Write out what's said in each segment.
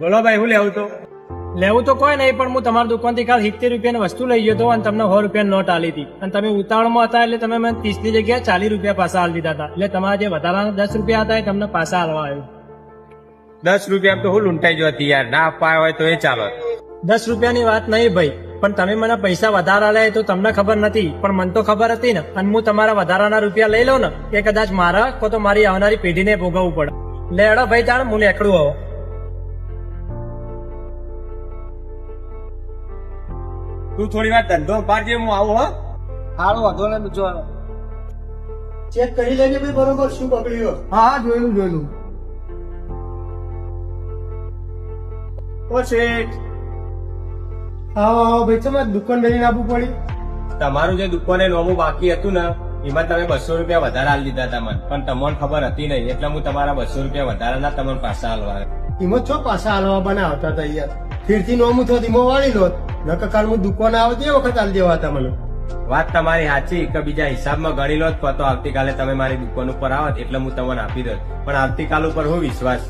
બોલો ભાઈ હું લેવું તો? લેવું તો કોઈ નહીં પણ હું તમારી દુકાનથી કાલ સિત્તેર રૂપિયાની વસ્તુ લઈ ગયો હતો અને તમને સો રૂપિયાની નોટ આલી હતી. અને તમે ઉતાવળમાં હતા એટલે તમે મને ત્રીસની જગ્યાએ ચાલીસ રૂપિયા પાછા આલી દીધા હતા. એટલે તમારા જે વધારાના દસ રૂપિયા હતા એ તમને પાછા આલવા આવ્યું. દસ રૂપિયા તો હું લૂંટાઈ જો હતી યાર ના અપાય હોય તો એ ચાલો. દસ રૂપિયાની વાત નહીં ભાઈ પણ તમે મને પૈસા વધારા આલ્યા તો તમને ખબર નથી પણ મને તો ખબર હતી ને. અને હું તમારા વધારાના રૂપિયા લઈ લઉં ને એ કદાચ મારા કો તો મારી આવનારી પેઢીને ભોગવવું પડે. લેડો ભાઈ તાણ હું એકડું આવો. તું થોડી વાર ધંધો પાડજે હું આવું હો. સારું વાંધો ને બીજો ચેક કરી લેજે ભાઈ બરોબર શું પકડ્યું. હા હા જોયેલું જોયેલું. ઓ શેઠ. આવો આવો ભાઈ ચમ દુકાન બેરીને આપવું પડી? તમારું જે દુકાને નોમું બાકી હતું ને એમાં તમે બસો રૂપિયા વધારે હાલ દીધા હતા મને. પણ તમને ખબર હતી નહીં એટલે હું તમારા બસો રૂપિયા વધારાના તમને પાછા હાલવા આવ્યો. એમાં છો પાછા હાલવા બનાવતા હતા યાર. ફીરથી નોમું થયો ધીમો વાળી લો નકર કાલ હું દુકાન આવો તે વખત આલ દેવા હતા મને. વાત તમારી સાચી કે બીજા હિસાબમાં ગણી લો તો આવતીકાલે તમે મારી દુકાન ઉપર આવો, એટલે હું તમને આપી દઉં. પણ આવતીકાલ ઉપર હું વિશ્વાસ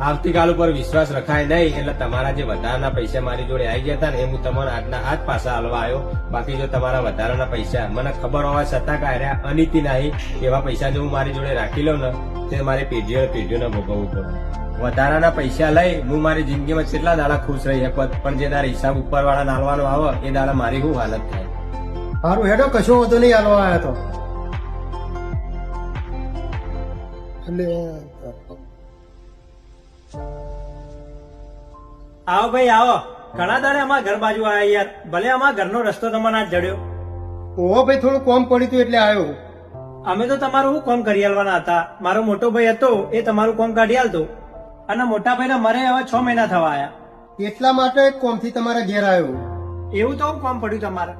આવતીકાલ ઉપર વિશ્વાસ રખાય નહીં એટલે તમારા જે વધારાના પૈસા મારી જોડે આવી ગયા હતા ને એ હું તમારા આજના આજ પાછા હલવા આવ્યો. બાકી જો તમારા વધારાના પૈસા મને ખબર હોવા છતાં કે અનિતિ નહીં, એવા પૈસા જો હું મારી જોડે રાખી લઉં ને, તે મારી પેઢીઓ પેઢીઓને ભોગવવું પડે. વધારાના પૈસા લઈ હું મારી જિંદગીમાં કેટલા દાડા ખુશ રહી શકત પણ જે તારા હિસાબ ઉપર વાળા નાલવાનો આવે, એ દાડા મારી શું હાલત થાય? સારું હેડો, કશો વધુ નહીં, હાલવા આવ્યો તો. એટલે આવો ભાઈ આવો. ઘણા દાડે અમારા ઘર બાજુ આવ્યા યાર. ભલે અમારા ઘરનો રસ્તો તમારે આજ જડ્યો. ઓહો ભાઈ થોડું કોમ પડ્યું હતું એટલે આવ્યો અમે તો તમારું શું કોમ કરી આલવાના હતા? મારો મોટો ભાઈ હતો એ તમારું કોમ કાઢી આલતો. અને મોટા ભાઈને મરે હવે છ મહિના થવા આયા. એટલા માટે કોમથી તમારા ઘેર આવ્યો એવું તો કોમ કામ પડ્યું તમારે.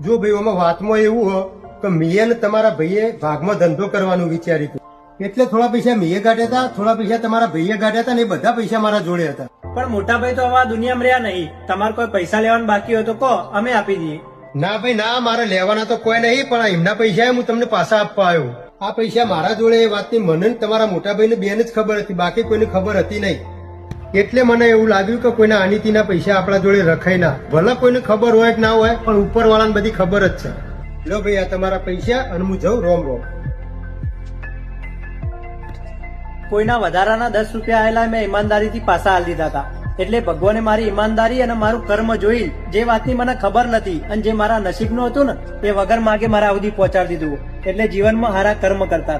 જો ભાઈ આમાં વાતમાં એવું હો કે મિયે તમારા ભાઈએ ભાગમાં ધંધો કરવાનું વિચાર્યું એટલે થોડા પૈસા મેં કાઢ્યા હતા થોડા પૈસા તમારા ભાઈએ કાઢ્યા હતા ને એ બધા પૈસા મારા જોડે હતા. પણ મોટા ભાઈ તો હવે દુનિયામાં રહ્યા નહીં. તમારે કોઈ પૈસા લેવાનું બાકી હોય તો કહો અમે આપી દઈએ. ના ભાઈ ના મારે લેવાના તો કોઈ નહીં પણ એમના પૈસા હું તમને પાછા આપવા આવ્યો. આ પૈસા મારા જોડે એ વાતની મને તમારા મોટા ભાઈને બેન જ ખબર હતી બાકી કોઈને ખબર હતી નહીં. એટલે મને એવું લાગ્યું કે કોઈના અનિતિના પૈસા આપણા જોડે રખાય ના. ભલે કોઈને ખબર હોય કે ના હોય પણ ઉપર વાળાને બધી ખબર જ છે. લો ભાઈ આ તમારા પૈસા અને હું જઉં રોમ રોમ કોઈના વધારાના દસ રૂપિયા આવેલા મેં ઈમાનદારીથી પાછા હાલ દીધા હતા એટલે ભગવાને મારી ઈમાનદારી અને મારું કર્મ જોઈ જે વાતની મને ખબર નથી અને જે મારા નસીબનું હતું ને, એ વગર માગે મારા સુધી પહોંચાડી દીધું. એટલે જીવનમાં સારા કર્મ કરતા